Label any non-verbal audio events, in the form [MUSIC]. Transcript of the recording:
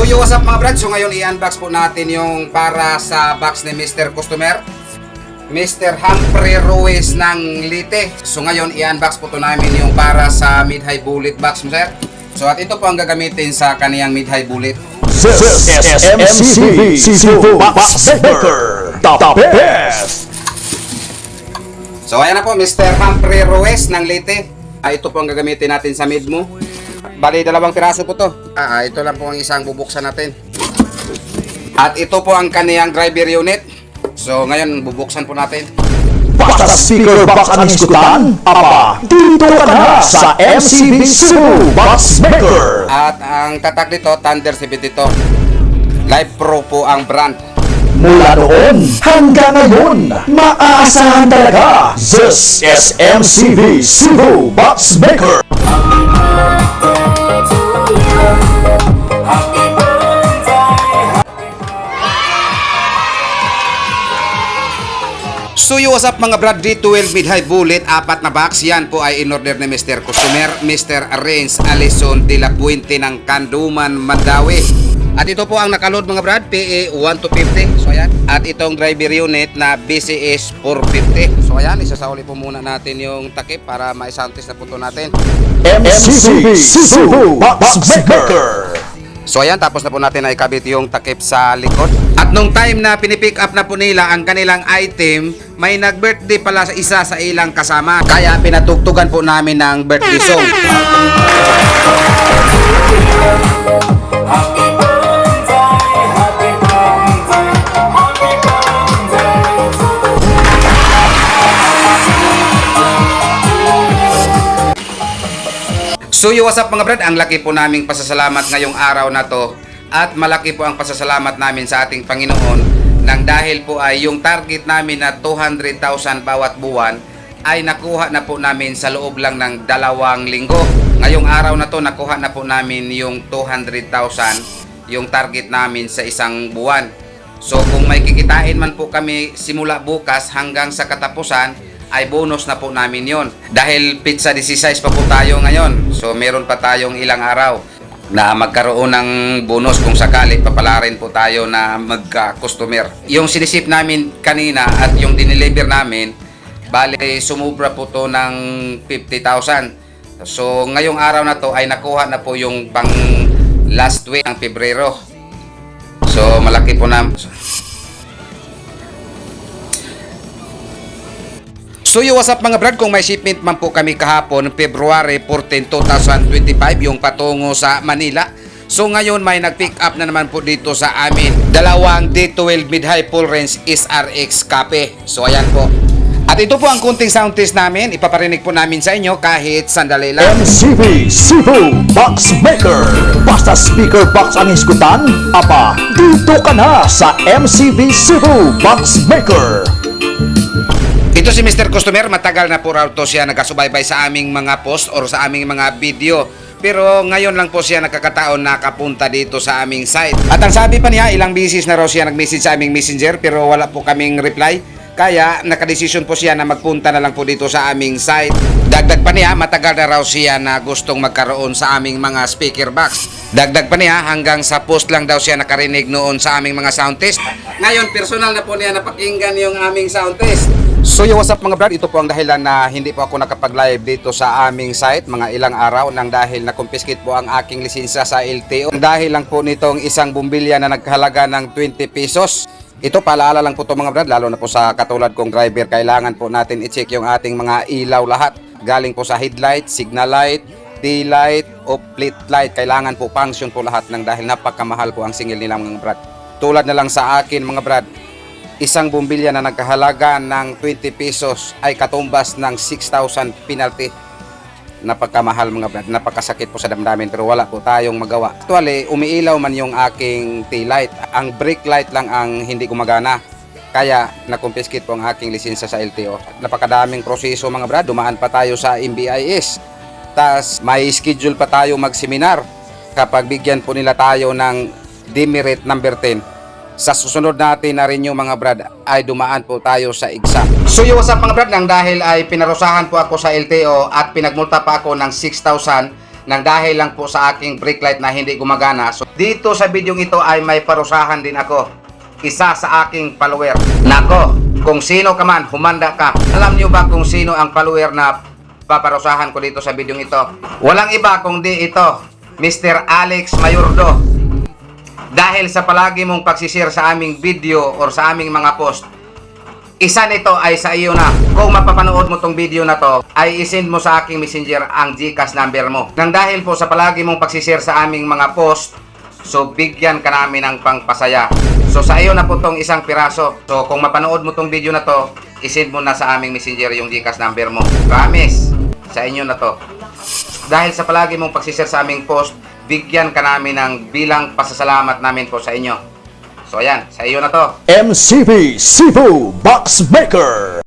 So yo, what's up mga brad? So ngayon i-unbox po natin yung para sa box ni Mr. Customer. Mr. Humphrey Ruiz ng Lite. So ngayon i-unbox po to namin yung para sa mid-high bullet box mo sir. So at ito po ang gagamitin sa kaniyang mid-high bullet. This is MCV Seafood Box Baker, the best! So ayan na po Mr. Humphrey Ruiz ng Lite. Ah, ito po ang gagamitin natin sa mid mo. Bali dalawang piraso po to. Ah, ah, ito lang po ang isang bubuksan natin. At ito po ang kaniyang driver unit. So ngayon bubuksan po natin. Basta speaker box ang iskutan, apa, dito ka na sa MCV Cebu Box Maker! At ang tatak dito, Thunder 72. Live Pro po ang brand. Mula noon hanggang ngayon, maaasahan talaga, this is MCV Cebu Box Maker! So yo, what's up mga brad? D12 mid-high bullet, apat na box. Yan po ay in-order ni Mr. Customer, Mr. Renz Alison de la Puente ng Kanduman, Mandawi. At ito po ang nakaload mga brad, PE 1 to 50. So ayan. At itong driver unit na BCS 450. So ayan, isasauli po muna natin yung takip para maisoundtest na po to natin. MCV Cebu Box Maker! So ayan, tapos na po natin na ikabit yung takip sa likod. At nung time na pinipick up na po nila ang kanilang item, may nag-birthday pala sa isa sa ilang kasama. Kaya pinatugtugan po namin ng birthday song. [LAUGHS] So yo, what's up mga brad? Ang laki po naming pasasalamat ngayong araw na to at malaki po ang pasasalamat namin sa ating Panginoon nang dahil po ay yung target namin na 200,000 bawat buwan ay nakuha na po namin sa loob lang ng dalawang linggo. Ngayong araw na to nakuha na po namin yung 200,000 yung target namin sa isang buwan. So kung may kikitain man po kami simula bukas hanggang sa katapusan, ay bonus na po namin yon. Dahil pizza 16 pa po tayo ngayon. So meron pa tayong ilang araw na magkaroon ng bonus kung sakali papalarin po tayo na magka-customer. Yung sinisip namin kanina at yung dineliver namin, bale sumubra po to ng 50,000. So ngayong araw na to ay nakuha na po yung pang last week ng Pebrero. So malaki po na So yo, what's up mga brad? Kung may shipment man po kami kahapon, February 14, 2025, yung patungo sa Manila. So ngayon may nag-pick up na naman po dito sa amin. Dalawang D12 mid-high full range SRX Cape. So ayan po. At ito po ang kunting sound test namin. Ipaparinig po namin sa inyo kahit sandali lang. MCV Cebu Box Maker. Basta speaker box ang iskutan, apa, dito ka na sa MCV Cebu Box Maker. Ito si Mr. Customer, matagal na po raw to siya nagkasubaybay sa aming mga post or sa aming mga video. Pero ngayon lang po siya nakakataon nakapunta dito sa aming site. At ang sabi pa niya, ilang bisis na raw siya nag-message sa aming messenger pero wala po kaming reply. Kaya nakadesisyon po siya na magpunta na lang po dito sa aming site. Dagdag pa niya, matagal na raw siya na gustong magkaroon sa aming mga speaker box. Dagdag pa niya, hanggang sa post lang daw siya nakarinig noon sa aming mga sound test. Ngayon, personal na po niya napakinggan yung aming sound test. So yo, what's up mga brad? Ito po ang dahilan na hindi po ako nakapag-live dito sa aming site mga ilang araw nang dahil na confiscate po ang aking lisensya sa LTO. Dahil lang po nitong isang bumbilya na naghalaga ng 20 pesos. Ito paalala lang po to mga brad, lalo na po sa katulad kong driver, kailangan po natin i-check yung ating mga ilaw lahat. Galing po sa headlight, signal light, daylight, o plate light. Kailangan po function po lahat ng dahil napakamahal po ang singil nila mga brad. Tulad na lang sa akin mga brad, isang bumbilya na nagkahalaga ng 20 pesos ay katumbas ng 6,000 penalty. Napagkamahal mga brad, napakasakit po sa damdamin pero wala po tayong magawa. Actually, umiilaw man yung aking tail light. Ang brake light lang ang hindi gumagana. Kaya nakumpiskit po ang aking lisensya sa LTO. Napakadaming proseso mga brad, dumaan pa tayo sa MBIS. Tas may schedule pa tayo mag-seminar kapag bigyan po nila tayo ng demerit number 10 sa susunod natin na rin yung mga brad ay dumaan po tayo sa exam. So yung up mga brad, nang dahil ay pinarusahan po ako sa LTO at pinagmulta pa ako ng 6,000 nang dahil lang po sa aking brake light na hindi gumagana. So, dito sa video ito ay may parusahan din ako. Isa sa aking follower. Nako, kung sino ka man, humanda ka. Alam nyo ba kung sino ang follower na paparusahan ko dito sa video ito? Walang iba kundi ito, Mr. Alex Mayordo. Dahil sa palagi mong pagsishare sa aming video or sa aming mga post, isa nito ay sa iyo na. Kung mapapanood mo tong video na to, ay isend mo sa aking messenger ang Gcash number mo. Nang dahil po sa palagi mong pagsishare sa aming mga post, so bigyan ka namin ng pangpasaya. So sa iyo na po tong isang piraso. So kung mapanood mo tong video na to, isend mo na sa aming messenger yung Gcash number mo. Promise, sa inyo na to. Dahil sa palagi mong pagsishare sa aming post, bigyan ka namin ng bilang pasasalamat namin po sa inyo. So ayan, sa iyo na to. MCV Cebu Box Maker.